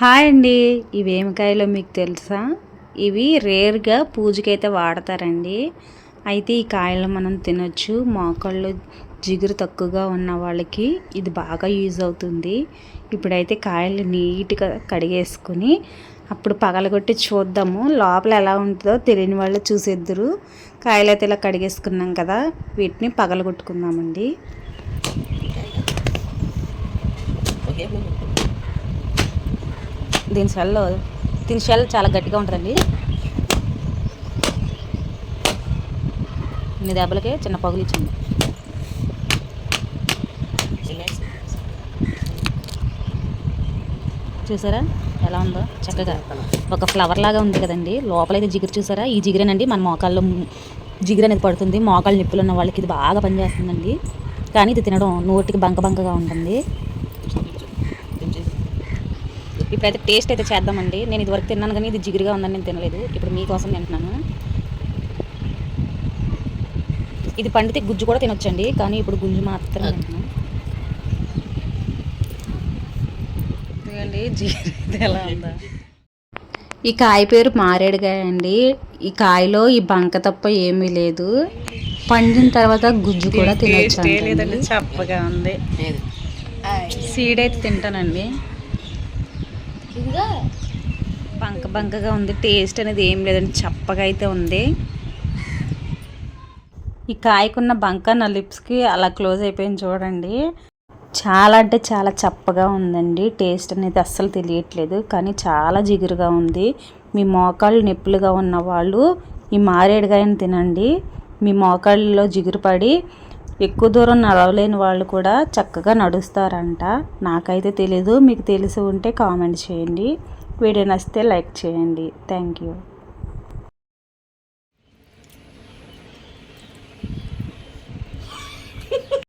Hi అండి. ఇవేమికాయలో మీకు తెలుసా? ఇవి రేర్గా పూజకైతే వాడతారండి. అయితే ఈ కాయలు మనం తినొచ్చు. మోకాళ్ళు జిగురు తక్కువగా ఉన్న వాళ్ళకి ఇది బాగా యూజ్ అవుతుంది. ఇప్పుడైతే కాయలు నీట్గా కడిగేసుకుని అప్పుడు పగలగొట్టి చూద్దాము. లోపల ఎలా ఉంటుందో తెలియని వాళ్ళు చూసేద్దరు. కాయలు అయితే ఇలా కడిగేసుకున్నాం కదా వీటిని పగలగొట్టుకుందామండి. దీని షెల్ దీని షెల్ చాలా గట్టిగా ఉంటుందండి. ఇన్ని దెబ్బలకే చిన్న పగులు ఇచ్చింది. చూసారా? ఎలా ఉందో? చక్కగా. ఒక ఫ్లవర్ లాగా ఉంది కదండి. లోపలైతే జిగురు చూసారా? ఈ జిగురేనండి మన మోకాల్లో జిగురు అనేది పడుతుంది. మోకాళ్ళు నిప్పులు ఉన్న వాళ్ళకి ఇది బాగా పనిచేస్తుందండి. కానీ ఇది తినడం నోటికి బంక బంకగా ఉంటుంది. ఇప్పుడైతే టేస్ట్ అయితే చేద్దామండి. నేను ఇదివరకు తిన్నాను కానీ ఇది జిగురుగా ఉందని నేను తినలేదు. ఇప్పుడు మీకోసం తింటున్నాను. ఇది పండితే గుజ్జు కూడా తినొచ్చండి కానీ ఇప్పుడు గుంజు మాత్రమే తింటున్నాను. ఎలా ఉందా. ఈ కాయ పేరు మారేడుకాయ అండి. ఈ కాయలో ఈ బంక తప్ప ఏమీ లేదు. పండిన తర్వాత గుజ్జు కూడా తినొచ్చు లేదండి చప్పగా ఉంది. సీడ్ అయితే తింటానండి. బంక బంకగా ఉంది టేస్ట్ అనేది ఏం లేదండి చప్పగా అయితే ఉంది. ఈ కాయకున్న బంక నా లిప్స్కి అలా క్లోజ్ అయిపోయింది చూడండి. చాలా అంటే చాలా చప్పగా ఉందండి టేస్ట్ అనేది అస్సలు తెలియట్లేదు కానీ చాలా జిగురుగా ఉంది. మీ మోకాళ్ళు నొప్పులుగా ఉన్న వాళ్ళు ఈ మారేడుకాయని తినండి. మీ మోకాళ్ళలో జిగురు పడి ఎక్కువ దూరం నడవలేని వాళ్ళు కూడా చక్కగా నడుస్తారంట. నాకైతే తెలీదు మీకు తెలిసి ఉంటే కామెంట్ చేయండి. వీడియో నచ్చితే లైక్ చేయండి. Thank you.